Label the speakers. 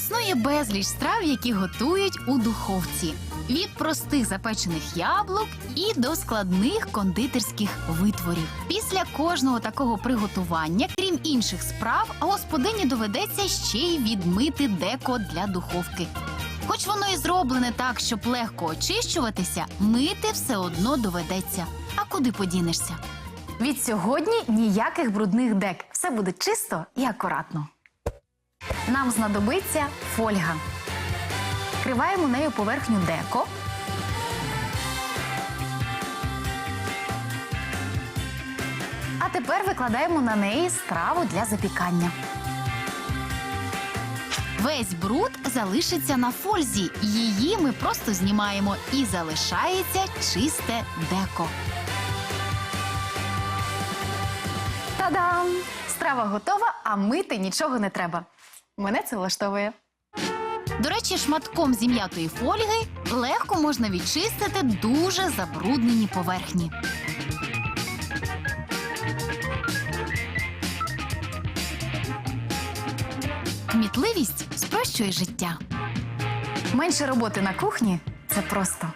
Speaker 1: Існує безліч страв, які готують у духовці. Від простих запечених яблук і до складних кондитерських витворів. Після кожного такого приготування, крім інших справ, господині доведеться ще й відмити деко для духовки. Хоч воно і зроблене так, щоб легко очищуватися, мити все одно доведеться. А куди подінешся? Від сьогодні ніяких брудних дек. Все буде чисто і акуратно. Нам знадобиться фольга. Вкриваємо нею поверхню деко. А тепер викладаємо на неї страву для запікання. Весь бруд залишиться на фользі. Її ми просто знімаємо і залишається чисте деко. Та-дам! Страва готова, а мити нічого не треба. Мене це влаштовує. До речі, шматком зім'ятої фольги легко можна відчистити дуже забруднені поверхні. Кмітливість спрощує життя. Менше роботи на кухні це просто.